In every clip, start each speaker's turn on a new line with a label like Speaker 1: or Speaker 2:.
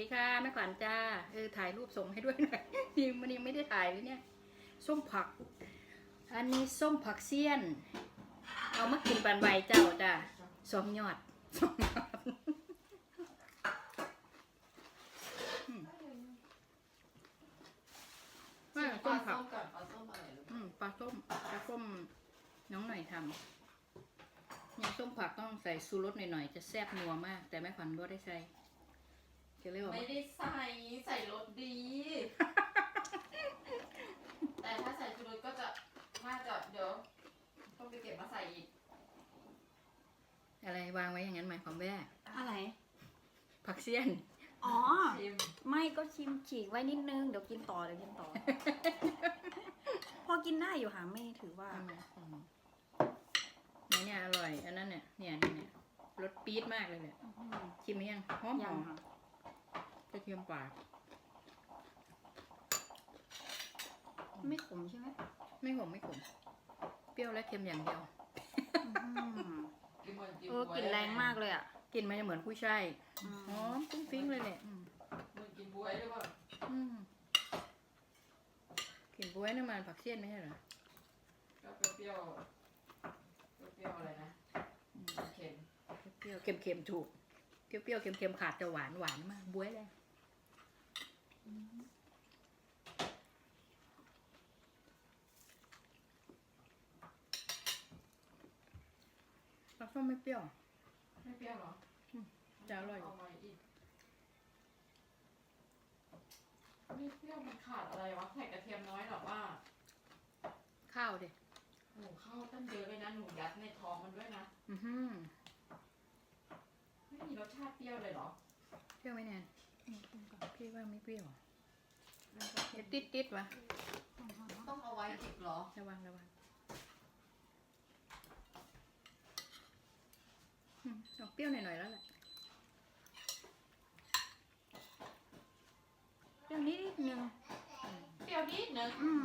Speaker 1: ดีค่ะแม่ขวัญจ้าเออถ่ายรูปส่งให้ด้วยหน่อยนี่มันยังไม่ได้ถ่ายเลยเนี่ยส้มผัก อันนี้ส้มผักเสี้ยน เอามากินปันใบเจ้าจ้าสองยอดสองยอดอืมว่า
Speaker 2: ป
Speaker 1: ส้
Speaker 2: ลาม
Speaker 1: ผั
Speaker 2: ส้
Speaker 1: ก
Speaker 2: มก่อนปลาส้มอะไรลูก
Speaker 1: อืมปลาส้มปลาส้มน้องหน่อยทำเนี่ยส้มผักต้องใส่ซูรสหน่อยๆจะแซ่บนัวมาก แต่แม่ขวัญบ่ได้ใส่ จะเรียกว่า
Speaker 2: ไม่ได้ใส่ใส่รสดี แต่ถ้าใส่ชูรสก็จะน่าจะเดี๋ยวต้องไปเก็บมาใส่อีก
Speaker 1: อะไรวางไว้อย่างนั้นหมายความว่า
Speaker 3: อะไร
Speaker 1: ผักเสี้ยน
Speaker 3: อ๋อ
Speaker 2: ชิม
Speaker 3: ไม่ก็ชิมฉีกไว้นิดนึง เดี๋ยวกินต่อเดี๋ยวกินต่อ พอกินได้อยู่ค่ะไม่ถือว่า
Speaker 1: ทำไมอืมเนี่ยเนี่ยอร่อย อันนั้นเนี่ยเนี่ยเนี่ยเนี่ยรสปี๊ดมากเลยเนี่ย
Speaker 3: อืม
Speaker 1: ชิมไหมยังหอมห
Speaker 3: ยั
Speaker 1: องม
Speaker 3: ค่ะ
Speaker 1: กระเทียมป่า
Speaker 3: ไม่ขมใช่ไหม
Speaker 1: ไม่ขมไม่ขม เปรี้ยวและเค็มอย่างเดียว
Speaker 3: อืม
Speaker 2: กินเหมือนกิน
Speaker 3: เออกลิ่นแรงมากเลยอะ
Speaker 1: กินมันจะเหมือนผู้ยช่าย
Speaker 3: อืม
Speaker 1: หอมฟุ้งฟิ้งเลยเนี่ยอืม
Speaker 2: เหมือนกินบวยหรือเปล่า
Speaker 1: อืมกลิ่นบ๊วยน้ำมันผักเสี้ยนไม่ใช่เหรอ
Speaker 2: ก็เปรี้ยวๆเปรี้ยวๆอะไรนะ
Speaker 1: อืม
Speaker 2: เค็ม
Speaker 1: เปรี้ยวๆเค็มๆถูก เปรี้ยวๆเค็มๆขาดจะหวานหวานมากบ๊วยเลย ปลาส้มไม่เปรี้ยว
Speaker 2: ไม่เปรี้ยวเหรอ
Speaker 1: อืมจะอร่อย
Speaker 2: เอามาอีกไม่เปรี้ยวมันขาดอะไรวะใส่กระเทียมน้อยหรอว่า
Speaker 1: ข้าวดิ
Speaker 2: หนูเข้าตั้งเยอะเลยนะหนูยัดในท้องมันด้วยนะ
Speaker 1: อือหือ
Speaker 2: ไม่มีรสชาติเปรี้ยวเลยเหรอ
Speaker 1: เปรี้ยวไหมแนน พี่ว่าไม่เปรี้ยวเดี๋ยวติดติดวะ
Speaker 2: ต้องเอาไว้อีกเหรอ
Speaker 1: ระวังระวังออกเปรี้ยวหน่อยๆแล้วแหละ
Speaker 3: เปรื่องนี้นิดนึง
Speaker 2: เปรี้ยวนิดนึง
Speaker 3: อืม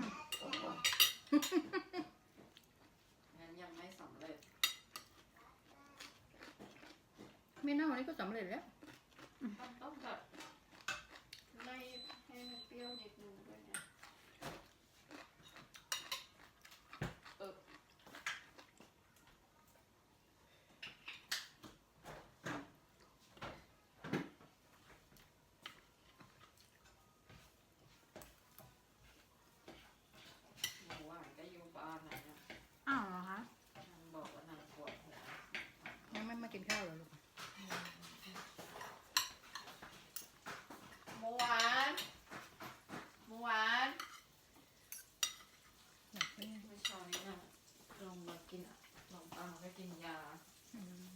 Speaker 2: งั้นยังไม่สำเร็จ
Speaker 1: ไม่น่านี่ก็สำเร็จแล้ว
Speaker 2: มันต้องแบบไม่ให้มันเปรี้ยวนิดนึงด้วยนะเออ หนูอะก็อยู่บ้านนะเนี่ย
Speaker 3: อ้าวเหรอคะ
Speaker 2: นางบอกว่านางปวดหัว
Speaker 1: ยังไม่มากินข้าวเหรอลูก
Speaker 2: เมื่อวานเมื่อวาน
Speaker 1: อยากไม่ได้
Speaker 2: เมื่อเช้านี้น่ะลงมากินอะลงปังก็กินยา
Speaker 1: อืม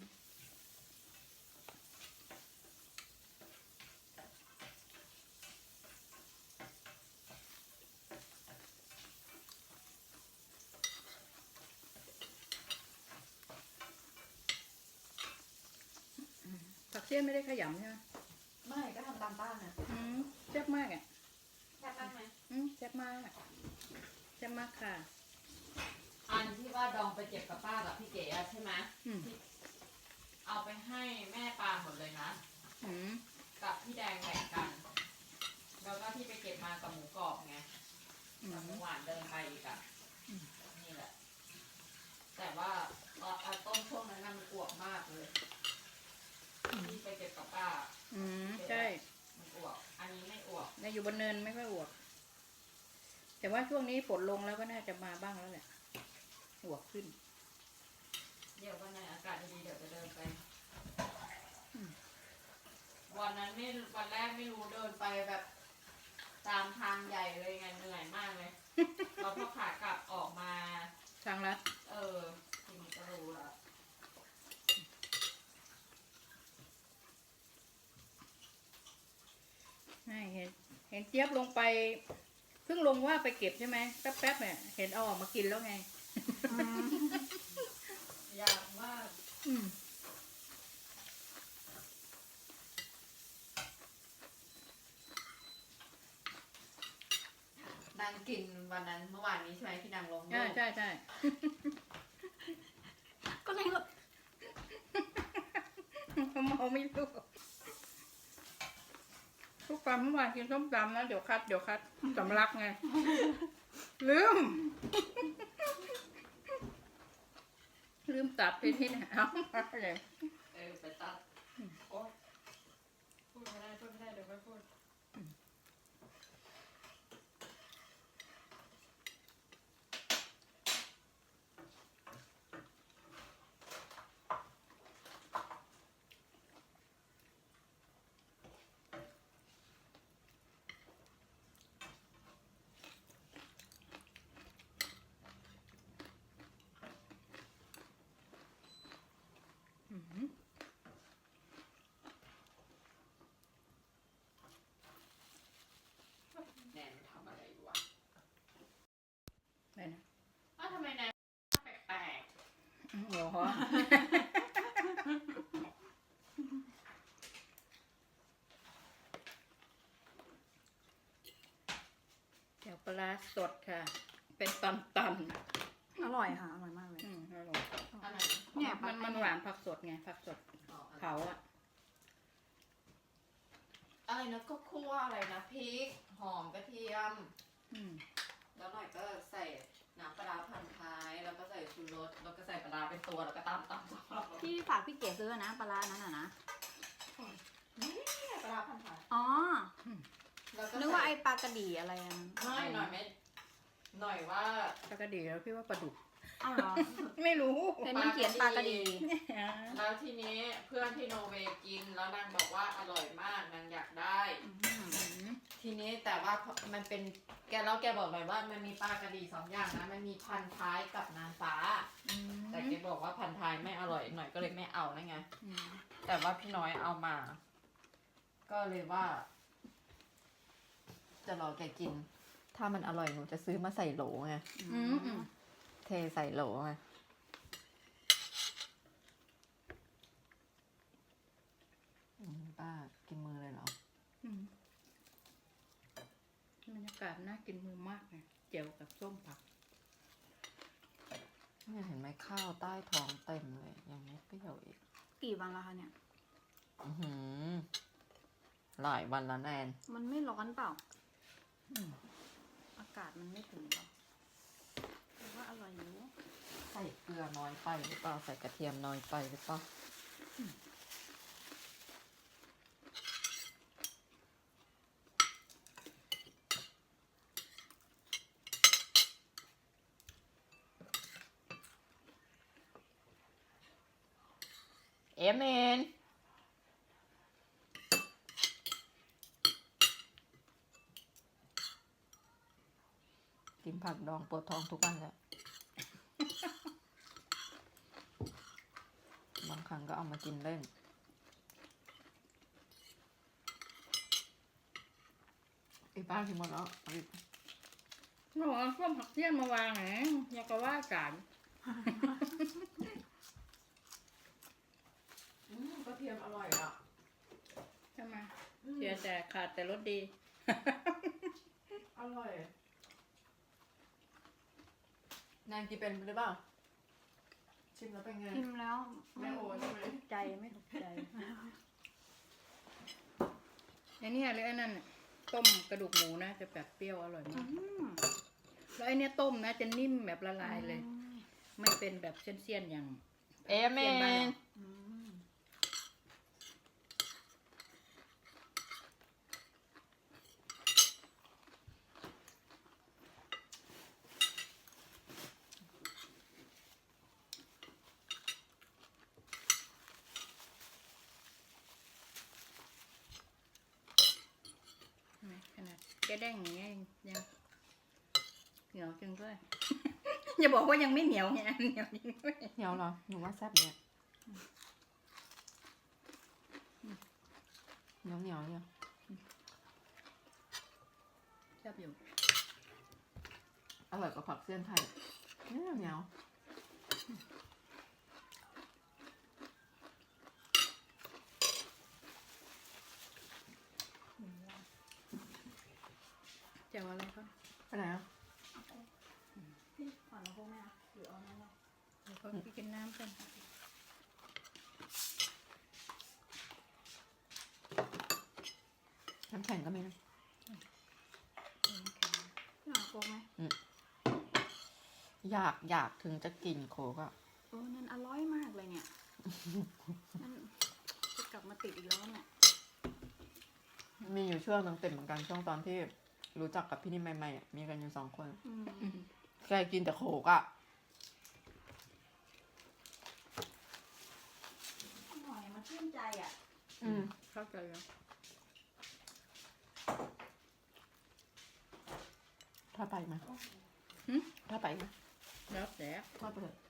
Speaker 1: ผัก เสี้ยนไม่ได้ขยำใช่ไหม
Speaker 2: ไม่ก็ทำตามป้านะ
Speaker 1: อืมแซ่บมากอะ
Speaker 2: แค่ป้าไหม
Speaker 1: อืมแซ่บมากแซ่บมากค่ะ
Speaker 2: อันที่ว่าดองไปเก็บกับป้ากับพี่เก๋อะใช่ไหม
Speaker 1: อืม
Speaker 2: ที่เอาไปให้แม่ปาหมดเลยนะ
Speaker 1: อืม
Speaker 2: กับพี่แดงแบ่งกัน แล้วก็ที่ไปเก็บมากับหมูกรอบไง
Speaker 1: อื
Speaker 2: กับ
Speaker 1: ม
Speaker 2: หมูหวานเดินไปอีกอะ
Speaker 1: อืม
Speaker 2: นี่แหละ แต่ว่าตอนเอาต้มช่วงนั้นน่ะมันอวบมากเลย ที่ไปเก็บกับป้า
Speaker 1: อืมใช่
Speaker 2: มันอวบอันนี้ไม่อวบ
Speaker 1: ในอยู่บนเนินไม่ค่อยอวบแต่ว่าช่วงนี้ฝนลงแล้วก็น่าจะมาบ้างแล้วแหละอวบขึ้น
Speaker 2: เดี๋ยววันไหนอากาศดีๆเดี๋ยวจะเดินไป
Speaker 1: อืม
Speaker 2: วันนั้นไม่วันแรกไม่รู้เดินไปแบบ ตามทางใหญ่เลยไงเหนื่อยมากเลย เราพอขากลับออกมา
Speaker 1: ทางลัด
Speaker 2: เออทีนี้ก็รู้ละ
Speaker 1: ไม่เห็นเห็นเจี๊ยบลงไปเพิ่งลงว่าไปเก็บใช่ไหมแป๊บๆเนี่ยเห็นเอาออกมากินแล้วไง
Speaker 3: อืม
Speaker 2: อยากมาก
Speaker 1: อืม
Speaker 2: นางกินวันนั้นเมื่อวานนี้ใช่ไหมที่นางลงรู
Speaker 1: ใช่
Speaker 2: ป
Speaker 1: ใช่ใช่
Speaker 3: ก็เลยแบบ
Speaker 1: เขาเมาไม่รู้ทุ กวันเมื่อวานกินส้มตำนะเดี๋ยวคัดเดี๋ยวคัดสำลักไง ลืม ลืมตัดไปที่ไหนเอาอะไร
Speaker 2: เลยไปตัดโอ๊ยพูดไม่ได้พูดไม่ได้เดี๋ยวไม่พูด
Speaker 1: อืม
Speaker 2: แนนทำอะไรอยู่วะ
Speaker 1: อะไรนะ
Speaker 2: อ้าวทำไมแนนแปลก
Speaker 1: โอ้โหเดี๋ยวปลาร้าสดค่ะ เป็นตอนตัน
Speaker 3: อร่อยค่ะ อร่อยมากเลย
Speaker 1: ๆอืมอร่อย
Speaker 2: ๆอะไร
Speaker 3: เนี่ย
Speaker 1: มันมันหวานผักสดไงผักสด
Speaker 2: อ๋อ
Speaker 1: เผาอะ
Speaker 2: อะไรนะก็คั่วอะไรนะพริก หอมกระเทียม
Speaker 1: อืม
Speaker 2: แล้วหน่อยก็ใส่น้ำปลาร้าพันท้าย แล้วก็ใส่ ชูรสแล้วก็ใส่ปลาร้าเป็นตัวแล้วก็ตำตำตำ
Speaker 3: ที่ฝากพี่เก๋ซื้อนะปลาร้านั้นอะนะ
Speaker 2: นี่ปลาร้าพันท้าย
Speaker 3: อ๋อ
Speaker 2: แล้วก็
Speaker 3: นึกว่าไอ้ปลากระดี่อะไรอันนั้น
Speaker 2: ไม่หน่อยไม่หน่อยว่า
Speaker 1: ปลากระดีแล้วพี่ว่าปลาดุก
Speaker 3: อ้าวเหรอ
Speaker 1: ไม่รู้
Speaker 3: เห็นมันเขียนปลากระดี่
Speaker 2: แล้วทีนี้เพื่อนที่โนเวย์กินแล้วนางบอกว่าอร่อยมากนางอยากได้
Speaker 3: อืม
Speaker 1: อืม
Speaker 2: ทีนี้แต่ว่ามันเป็นแกแล้วแกบอกเลยว่า มันมีปลากระดีสองอย่างนะ มันมีพันท้ายกับนางฟ้า
Speaker 1: อืม
Speaker 2: แต่แกบอกว่าพันท้ายไม่อร่อยหน่อยก็เลยไม่เอานะไง
Speaker 1: อืม
Speaker 2: แต่ว่าพี่น้อยเอามา ก็เลยว่า จะรอแกกิน ถ้ามันอร่อยหนูจะซื้อมาใส่โหลไง
Speaker 1: อืมอืม
Speaker 2: เทใส่โหลไงอืมป้ากินมือเลยเหรอ
Speaker 1: อืม บรรยากาศน่ากินมือมากเลยเจียวกับส้มผัก
Speaker 2: เนี่ยเห็นไหมข้าวใต้ท้องเต็มเลยยังไม่เปรี้ยวอีก
Speaker 3: กี่วันแล้วคะเนี่ย
Speaker 2: อือหือหลายวันแล้วแนน
Speaker 3: มันไม่ร้อนเปล่า
Speaker 1: อืม
Speaker 3: อากาศมันไม่ถึงเปล่าแต่ว่าอร่อยอยู่
Speaker 2: ใส่เกลือน้อยไปหรือเปล่าใส่กระเทียมน้อยไปหรือเปล่า เอเมนกินผักดองปวดท้องทุกวันเลยบางครั้งก็เอามากินเล่น ไอ้ป้ากินหมดแล้วเอาอีก
Speaker 1: หนูเอาส้มผักเทียมมาวางไหนอยากก็ว่าจาน
Speaker 2: อืมกระ เทียมอร่อยอะ
Speaker 1: ใช่ไหมเสียแต่ขาดแต่รสดี
Speaker 2: อร่อยนางกินเป็นหรือเปล่า ชิมแล้วเป็นไง
Speaker 3: ชิมแล้ว
Speaker 2: ไม่โอ้ใช่ไหม
Speaker 3: ถูกใจไม่ถูกใจ
Speaker 1: ไอ้เนี่ยหรือไอ้นั่นน่ะต้มกระดูกหมูนะจะแบบเปรี้ยวอร่อย
Speaker 3: อื
Speaker 1: มาก
Speaker 3: ม
Speaker 1: แล้วไอ้เนี่ยต้มนะจะนิ่มแบบละลายเลย ไม่เป็นแบบเส้นๆอย่าง
Speaker 2: เอเมน
Speaker 3: อืม
Speaker 1: เห็นไหมข นาดแกแด้งอย่างเงี้ยยังยังเหนียวจริงด้วย อย่าบอกว่ายังไม่เหนียวไงเหนียวจริงด้วย
Speaker 2: เหนียวเหรอหนูว่าแซ่บเนี่ยเหนียวเหนียวเนี่ย
Speaker 1: ชอบอยู่
Speaker 2: อร่อยกว่าผักเสี้ยนไทยเหนียวเหนียว
Speaker 1: เจี ยวอะไรก็
Speaker 2: ไปไหนอะ
Speaker 3: พี่ขอน้ำพวกแม่หรือเอาน้ำเรา
Speaker 1: เดี๋ยวก็ไปกินน้ำกัน
Speaker 2: น้ำแข็งก็มีนะ
Speaker 3: หน่อยโค้กไหม
Speaker 2: อยากอยากถึงจะกินโคกอะ
Speaker 3: โอ้นั่นอร่อยมากเลยเนี่ย นั่นจะกลับมาติดอีกแล้วเนี่ย
Speaker 2: มีอยู่ช่วงหนึงติดเหมือนกันช่วงตอนที่ รู้จักกับพี่นิ่มใหม่ๆอะมีกันอยู่สองคน
Speaker 3: อืม
Speaker 2: แกกินแต่โคกอะ
Speaker 3: หน่อยมาชื่นใจอะ
Speaker 2: อืม
Speaker 1: เข้าใจแล้ว
Speaker 2: ถ้าไปไหม
Speaker 1: หึ
Speaker 2: ถ้าไปไหม
Speaker 1: แล้วแต่
Speaker 2: ถ้าไปเลยอาจจะ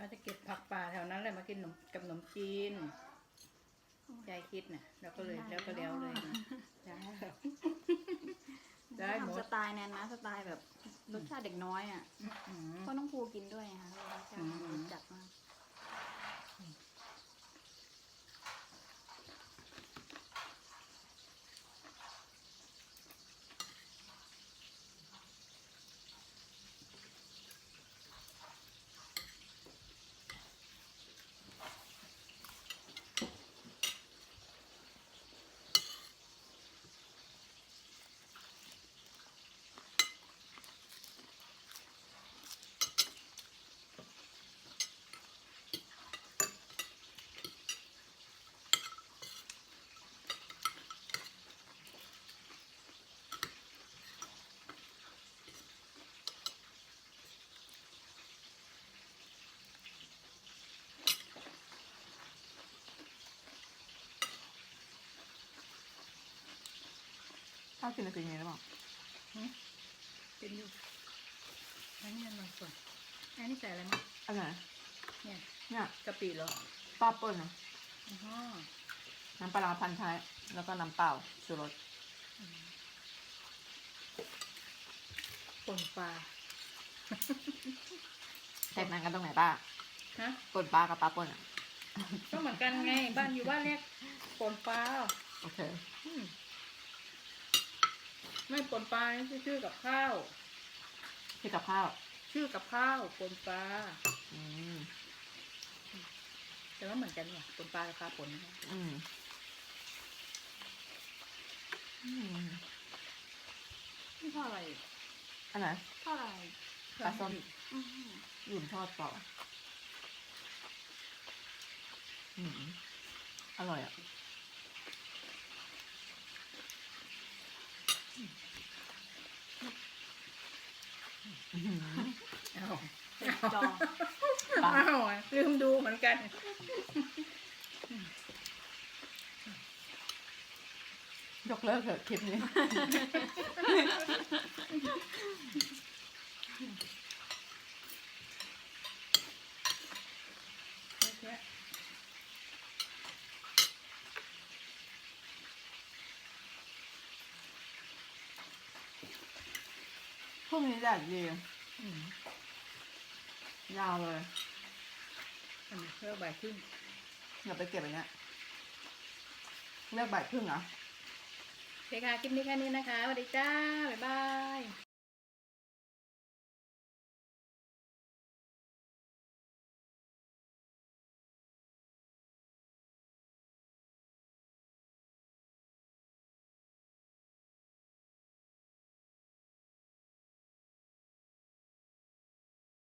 Speaker 3: เรา
Speaker 1: จะเก็บผักป่าแถวนั้นเลยมากินขนมกับขนมจีนยายคิดนะแล้วก็เลยแล้วก็แล้วเลยนะได้ได้หม
Speaker 3: ทำส
Speaker 1: ด
Speaker 3: ไตล์แนนนะสไตล์แบบรสชาติเด็กน้อยอะ
Speaker 1: อืม
Speaker 3: เพราะน้องภูกินด้วยนะคะรสชาติ
Speaker 1: อืม
Speaker 3: จัดมากา
Speaker 2: วกินอะไรอย่างนี้หรือเปล่า
Speaker 1: กินอยู่อันนี้อร่อยกว่าอันนี้ใส่อะไรมั้ง
Speaker 2: อันไหน
Speaker 1: เนี่ย
Speaker 2: เนี่ย
Speaker 1: กะปิเหรอ
Speaker 2: ป้าเปิ้ลนะ
Speaker 1: อ๋อ
Speaker 2: น้ำปลาร้าพันท้าย แล้วก็น้ำเปล่าชูรส
Speaker 1: ป่นปลา
Speaker 2: แตกต่างกันตรงไหนป้า
Speaker 1: ฮะ
Speaker 2: ป่นปลากับปลาป่นอะ
Speaker 1: ก็เหมือนกันไง บ้านอยู่บ้านเรียกป่นปลา
Speaker 2: โอเค
Speaker 1: อืม ไม่ป่นปลานี่ชื่อกับข้าว
Speaker 2: ที่กับข้าว
Speaker 1: ชื่อกับข้าวป่นปลา
Speaker 2: อืม
Speaker 1: แต่ว่าเหมือนกันว่ะป่นปลากับปลาป่นนะคะ
Speaker 2: อืม อืม
Speaker 3: นี่ทอดอะไร
Speaker 2: อันไหน
Speaker 3: ทอดอะไร
Speaker 2: ปลาส้ม
Speaker 3: อืม
Speaker 2: หยุ่นทอดต่อ อืม อร่อยอะ อื้อหือ
Speaker 1: อ้าว
Speaker 3: จอ
Speaker 2: ปลา
Speaker 1: อ้าวลืมดูเหมือนกัน
Speaker 2: ยกเลิกเถอะคลิปนี้ พรุ่งนี้ แดดดี
Speaker 1: อืม
Speaker 2: ยาวเลย
Speaker 1: อันนี้เลือกใบายครึ่ง
Speaker 2: อย่าไปเก็บอันเนี้ยเลือกบ่ายครึ่งเหรอ
Speaker 1: โอเคค่ะคลิปนี้แค่นี้นะคะสวัสดีจ้า บ๊ายบาย